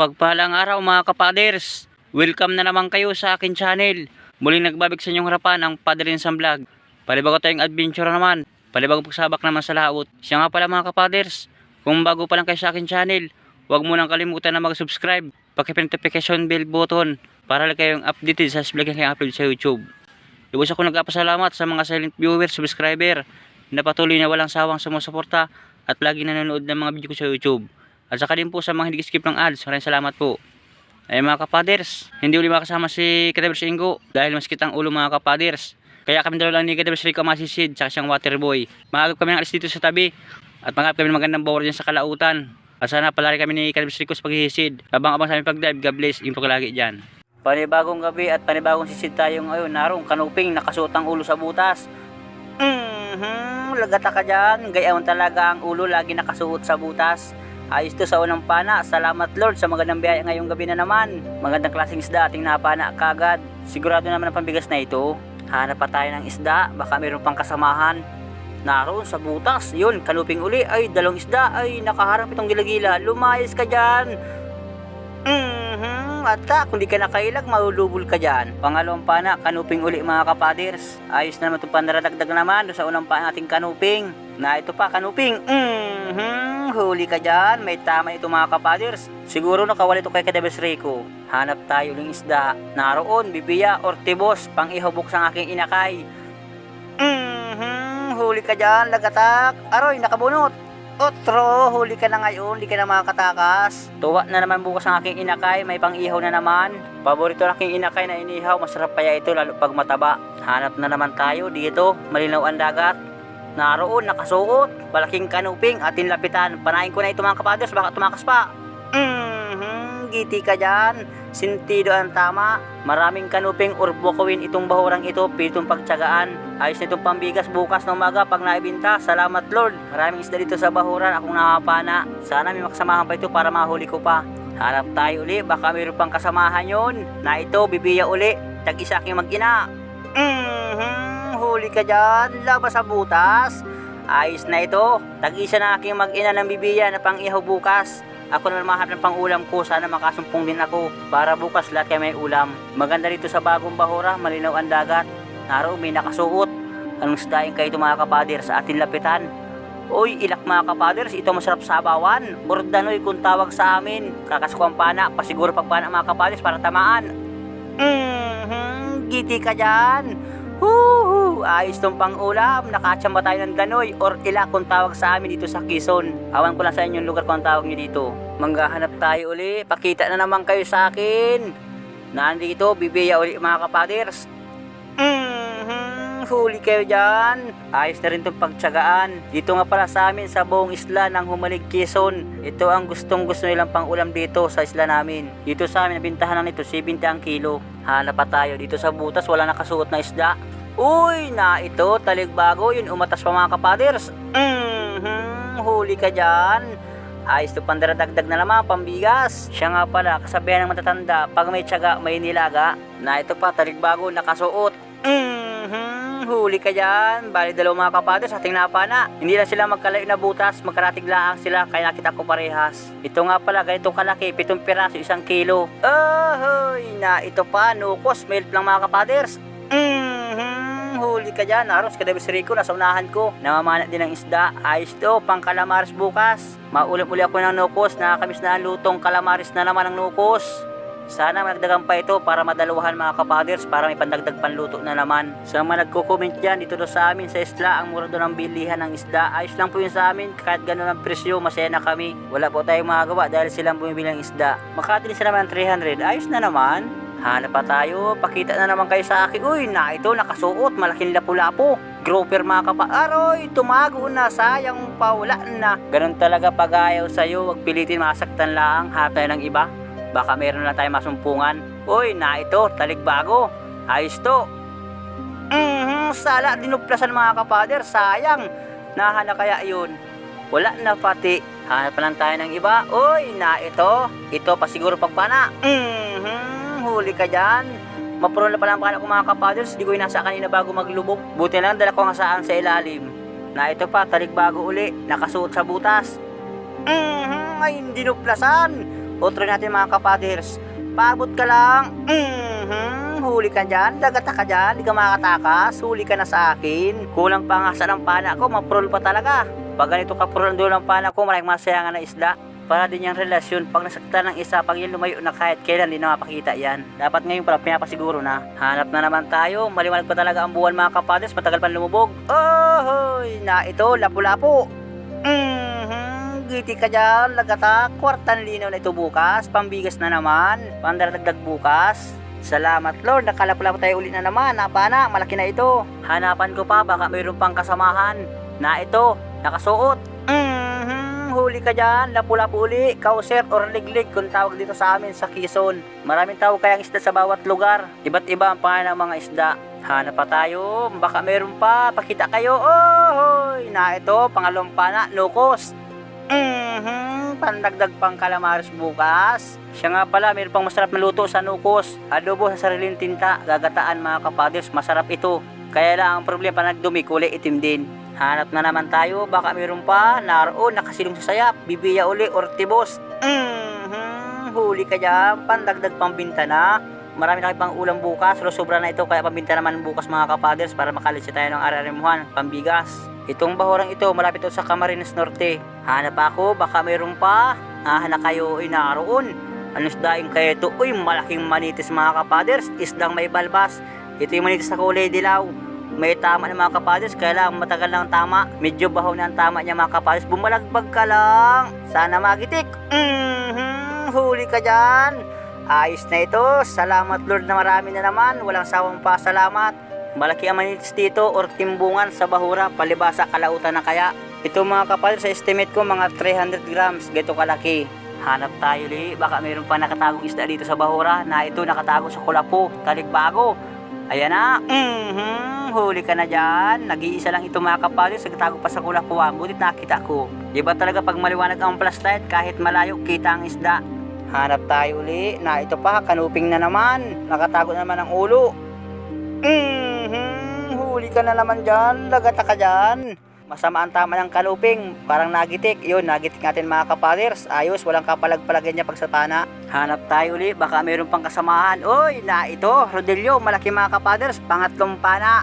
Mapagpalang araw mga kapaders. Welcome na naman kayo sa akin channel. Muling nagbabalik sa inyong harapan ang Padre Sam Vlog. Palibago tayong adventure naman. Palibago pagsabak naman sa laot. Siya nga pala mga kapaders. Kung bago pa lang kayo sa akin channel, huwag mo nang kalimutan na mag-subscribe. Paki-notification bell button para lang kayong updated sa vlog na upload sa YouTube. Lubos ako nagpapasalamat sa mga silent viewers, subscriber na patuloy na walang sawang sumusuporta at lagi nanonood ng mga video ko sa YouTube. At saka din po sa mga hindi skip ng ads, maraming salamat po. Ay mga kapaders, hindi uli makasama si Kadabers Ingo dahil mas kitang ulo mga kapaders. Kaya kami dalawa lang ni Kadabers Rico masisid tsaka siyang waterboy. Mahagap kami ng alis dito sa tabi at mahagap kami ng magandang bower dyan sa kalautan. At sana palari kami ni Kadabers Rico sa paghihisid. Abang-abang sa aming pag-dive, God bless, info lagi dyan. Panibagong gabi at panibagong sisid tayo ngayon. Narong kanuping nakasuot ang ulo sa butas. Mhm, lagata ka dyan. Gayawan talaga ang ulo lagi nakasuot sa butas. Ayos to sa unang pana. Salamat Lord sa magandang biyaya ngayong gabi na naman. Magandang klaseng isda ating napana kagad. Sigurado naman ang pambigas na ito. Hanap pa tayo ng isda. Baka mayroon pang kasamahan. Naroon sa butas. Yun, kanuping uli. Ay, dalong isda. Ay, nakaharap itong gilagila. Lumayas ka dyan. Mhm, ata, kung di ka nakailag, mahulubol ka dyan. Pangalawang pana, kanuping uli mga kapaders. Ayos na naman itong pandaradagdag naman doon sa unang pana nating kanuping. Na ito pa, kanuping. Mhm, huli ka dyan. May tama ito mga kapaders. Siguro nakawala ito kay Kadabes Rico. Hanap tayo ng isda. Naroon, bibiya, or tibos, pang ihubok sa aking inakay. Mhm, huli ka dyan, lagatak. Aroy, nakabunot. Otro, huli ka na ngayon, hindi ka na makakatakas. Tuwa na naman bukas ang aking inakay, may pang-ihaw na naman. Paborito ng aking inakay na inihaw, masarap kaya ito lalo pag mataba. Hanap na naman tayo dito, malinaw ang dagat. Naroon, nakasuot, malaking kanuping, atin lapitan. Panahin ko na ito mga kapaders, baka tumakas pa. Mhm, giti ka dyan. Sintido ang tama. Maraming kanuping or itong bahurang ito, pitong pagtsagaan. Ayos na itong pambigas bukas ng umaga pag naibinta. Salamat Lord. Maraming isda dito sa bahuran, akong nakapana. Sana may makasamahan pa ito para mahuli ko pa. Hanap tayo uli, baka mayroon pang kasamahan yon. Na ito, bibiya uli. Tag-isa aking mag-ina. Mhm, huli ka dyan. Labas sa butas. Ayos na ito. Tag-isa na aking mag-ina ng bibiya na pang ihaw bukas. Ako na mahanap ng pang-ulam ko. Sana makasumpong din ako. Para bukas lahat kayo may ulam. Maganda dito sa bagong bahura. Malinaw ang dagat. Naroon may nakasuot. Anong sdaing kayo ito mga kapader sa atin lapitan? Uy, ilak mga kapaders, ito masarap sabawan. Ordanoy kung tawag sa amin. Kakasukwang pana, pasiguro pagpana mga kapaders para tamaan. Mhm, giti ka dyan. Woo! Ayos tong pang-ulam. Nakatsamba tayo ng danoy or ila kung tawag sa amin dito sa Quezon. Awan ko lang sa inyo yung lugar kung tawag nyo dito. Manggahanap tayo uli. Pakita na naman kayo sa akin. Nandito, bibiya uli mga kapaders. Mhm, huli kayo dyan. Ayos na rin itong pagtsagaan. Dito nga pala sa amin sa buong isla ng Humalig Quezon. Ito ang gustong gusto nilang pang ulam dito sa isla namin. Dito sa amin, nabintahan na nito 70 ang kilo. Hanap pa tayo dito sa butas, wala nakasuot na isda. Uy, na ito, taligbago, yun umatas pa mga kapaders. Mhm, huli ka dyan. Ayos to pandaradagdag na naman, pambigas. Siya nga pala, kasabihan ng matatanda, pag may tiyaga, may nilaga. Na ito pa, taligbago, nakasuot. Mhm, huli ka dyan. Bali dalawa mga kapaders, ating napana. Hindi lang sila magkalayo na butas, magkaratig laang sila, kaya nakita ko parehas. Ito nga pala, ganitong kalaki, pitong piraso, isang kilo. Ahoy, na ito pa, nukos, milk lang mga kapaders. Mhm, huli ka dyan. Aros, kadabis Rico, nasa unahan ko. Namamana din ng isda. Ayos to, pang kalamaris bukas. Maulam-uli ako ng nukos, nakakamiss na ang lutong kalamaris na naman ang nukos. Sana magdagan pa ito para madaluhan mga kapaders para may pandagdag panluto na naman. Sa mga nagko-comment dyan dito daw sa amin sa isla, ang mura doon ng bilihan ng isda. Ayos lang po yun sa amin, kahit ganun ang presyo, masaya na kami. Wala po tayong magagawa dahil silang bumibili ng isda. Makatinis na naman ng 300, ayos na naman. Hanap pa tayo, pakita na naman kayo sa akin. Uy, na ito, nakasuot, malaking lapu-lapo. Grouper mga kapa, aroy, tumago na, sayang pa, wala na. Ganun talaga pag ayaw sa'yo, wag pilitin masaktan lang, hatay ng iba. Baka meron na tayo masumpungan. Uy, na ito, taligbago. Ayos to. Mhm, sala, dinuplasan mga kapader, sayang. Nahana kaya yun. Wala na pati. Hanap pa lang tayo ng iba. Uy, na ito. Ito pa siguro pagpana. Mhm, huli ka dyan. Mapuro na pala ang panak ko mga kapaders. Di ko inasa kanina bago maglubog. Buti lang dala ko nga saan sa ilalim. Na ito pa, talikbago uli. Nakasuot sa butas. Mhm, ay hindi nuplasan. Otro natin mga kapaders. Paabot ka lang. Mhm, huli ka dyan. Dagata ka dyan. Di ka makatakas. Huli ka na sa akin. Kulang pa nga sa ng pana ko. Maprol pa talaga. Pag ganito ka prol doon ng pana ko, maraming masayangan na isda. Para din yung relasyon, pag nasaktan ng isa, pag yun lumayo na kahit kailan, di na mapakita yan. Dapat ngayon pala pinapasiguro na. Hanap na naman tayo. Maliwanag pa talaga ang buwan mga kapaders. Matagal pa lumubog. Ohoy! Na ito, lapu-lapu. Mhm, giti ka dyan, lagata, kwartan linaw na ito bukas, pambigas na naman, pandaragdag bukas. Salamat Lord, nakalapulap tayo ulit na naman, napana, malaki na ito. Hanapan ko pa, baka mayroon pang kasamahan. Na ito, nakasuot. Huli ka dyan, lapu-lapu uli, kauser or liglig kung tawag dito sa amin sa Quezon. Maraming tawag kayang isda sa bawat lugar. Iba't iba ang pangalan ng mga isda. Hanap pa tayo, baka meron pa, pakita kayo. Oh, na ito, pangalawang pana, nukos. Mhm, pandagdag pang calamares bukas. Siya nga pala, mayroon pang masarap na luto sa nukos. Adobo sa sariling tinta, gagataan mga kapaders, masarap ito. Kaya lang ang problema, nagdumi, kulay itim din. Hanap na naman tayo, baka mayroon pa, naroon, nakasilong sa sayap, bibiya uli, or tibos. Mhm, huli ka dyan, pandagdag pang binta na. Marami na kayo pang ulam bukas, pero sobra na ito, kaya pambinta naman bukas mga kapaders para makalit tayo ng ararimuhan, pambigas. Itong bahurang ito, malapit ito sa Camarines Norte. Hanap ako, baka mayroon pa. Hahanap kayo, ay naroon. Ano isdaing kayo ito? Uy, malaking manitis mga kapaders, isdang may balbas. Ito yung manitis na kulay dilaw. May tama ng mga kapaders, kaya lang matagal lang tama. Medyo bahaw na ang tama niya mga kapaders. Bumalagbag ka lang. Sana magitik. Mhm, huli ka dyan. Ayos na ito. Salamat Lord na marami na naman. Walang sawang pasalamat. Malaki ang dito or timbungan sa bahura, palibasa, kalautan na kaya. Ito mga kapal, sa estimate ko mga 300 grams, ganito kalaki. Hanap tayo li, baka mayroon pa nakatagong isda dito sa bahura na ito nakatago sa kulapo, taligbago. Ayan na, mhm, huli ka na dyan. Nag-iisa lang ito mga kapal, nagtago pa sa kulapuan, butit nakita ko. Di ba talaga pag maliwanag ang flashlight, kahit malayo, kita ang isda. Hanap tayo uli, na ito pa, kanuping na naman, nakatago na naman ang ulo. Mhm, huli ka na naman dyan, lagata ka dyan. Masama ang tama ng kaluping, parang nagitik. Yun, nagitik natin mga kapaders. Ayos, walang kapalag-palagyan niya pag sa pana. Hanap tayo uli, baka mayroon pang kasamahan. Uy, na ito, Rodelio, malaki mga kapaders, pangatlong pana.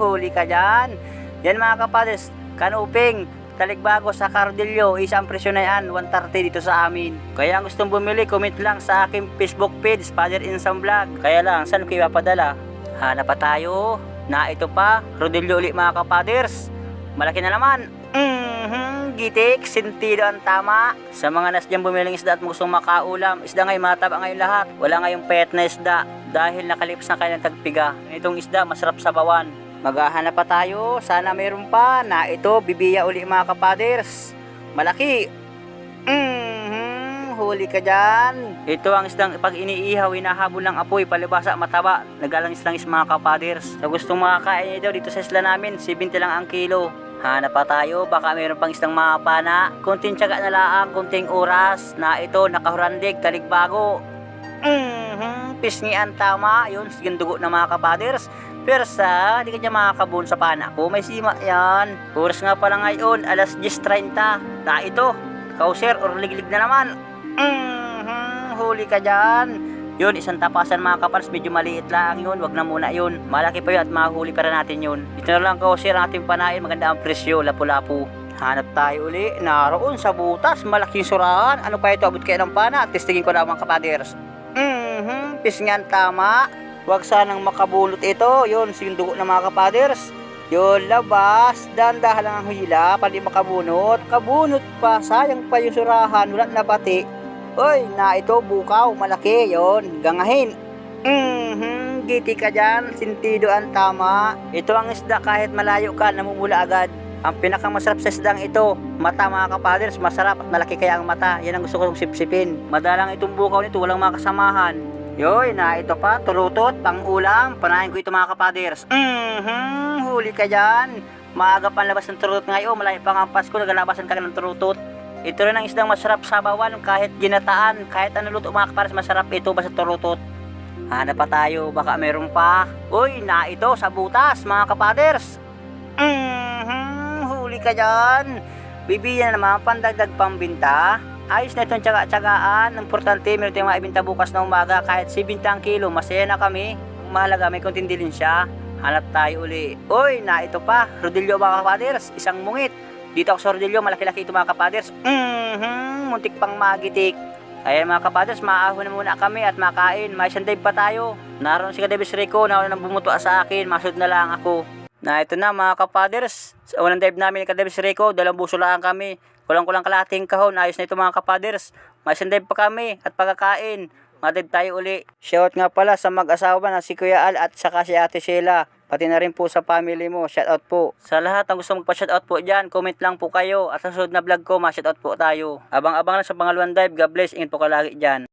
Huli ka dyan. Yan mga kapaders, kanuping, taligbago sa Cardillo, isang presyo na yan, 130 dito sa amin. Kaya ang gustong bumili, comment lang sa aking Facebook page, Father Insam Vlog. Kaya lang, saan ko ipapadala? Hanap pa tayo. Na ito pa, Rodillo ulit mga kapaders. Malaki na naman. Mhm, gitik, sentido ang tama. Sa mga nasdyang bumiling isda at gustong makaulam, isda ngayon mataba ngayon lahat. Wala ngayong pet na isda dahil nakalipas na kayo ng tagpiga. Itong isda masarap sa bawan. Maghahanap pa tayo, sana mayroon pa na ito, bibiya uli mga kapaders. Malaki. Mhm, huli ka dyan. Ito ang isdang pag iniihaw, hinahabol ng apoy, palibasa, mataba. Naglalangis-langis mga kapaders. Sa gustong makakain daw dito sa isla namin, 70 lang ang kilo. Hanap pa tayo, baka mayroon pang isdang mapana. Kunting tiyaga na lang, kunting oras na ito, nakahurandig, taligbago. Mhm, pisngi ang tama. Yun, sige dugo na mga kapaders. Pero sa, di ka dyan makakabun sa pana ko. May sima yan. Oras nga pala ngayon, alas 10.30. Na ito, kauser or liglig na naman. Mhm, huli ka dyan. Yun, isang tapasan mga kapals, medyo maliit lang yun. Wag na muna yun. Malaki pa yun at mahuli pa rin natin yun. Ito na lang kauser ang ating panain. Maganda ang presyo, lapu-lapu. Hanap tayo uli. Naroon sa butas, malaking surahan. Ano kaya ito? Abot kayo ng pana. Testingin ko na mga kapaders. Mhm, pisngan tama. Huwag sanang makabulot ito. Yun, sindugo ng mga kapaders. Yun, labas. Dandahan lang ang hila, pati makabunot. Kabunot pa, sayang pa yung surahan. Wala na bati. Uy, na ito, bukaw, malaki. Yun, gangahin. Mhm, giti ka dyan. Sintido ang tama. Ito ang isda kahit malayo ka, namumula agad. Ang pinakamasarap sa isdang ito, mata mga kapaders, masarap at malaki kaya ang mata. Yan ang gusto kong sipsipin. Madalang itong bukaw nito, walang mga kasamahan. Yoy, na ito pa, turutot, pang ulam, panahin ko ito mga kapaders. Mhm, huli ka dyan. Maaga pa labas ng turutot ngayon, malayo pa nga ang Pasko, nagalabasan ka ng turutot. Ito rin ang isdang masarap sa bawan, kahit ginataan, kahit ano luto mga kapaders, masarap ito basta turutot. Hanap pa tayo, baka meron pa. Uy, na ito, sa butas, mga kapaders. Mhm, huli ka dyan. Bibigyan na naman pandagdag pambinta. Ayos na itong tsaga-tsagaan. Importante, meron tayong maibinta bukas na umaga. Kahit 70 ang kilo, masaya na kami. Mahalaga, may konting dilin siya. Hanap tayo uli. Uy, na ito pa. Rodillo mga kapaders, isang mungit. Dito ako sa Rodillo, malaki-laki ito mga kapaders. Mhm, muntik pang magitik. Ayan mga kapaders, maahon na muna kami at makain. May isang pa tayo. Naroon si Kadebis Rico, nauna nang bumuto sa akin. Masod na lang ako. Na ito na mga kapaders. Sa unang dive namin ni Kadebis Rico, dalawang buso lang kami. Kulang-kulang kalating kahon. Ayos na ito mga kapaders. May dive pa kami at pagkakain. Madive tayo uli. Shout nga pala sa mag-asawa na si Kuya Al at saka si Ate Sheila. Pati na rin po sa family mo. Shout out po. Sa lahat ng gusto magpa-shout out po dyan, comment lang po kayo. At sa sunod na vlog ko, ma-shout out po tayo. Abang-abang lang sa pangalawang dive. God bless. Ingat po ka lagi dyan.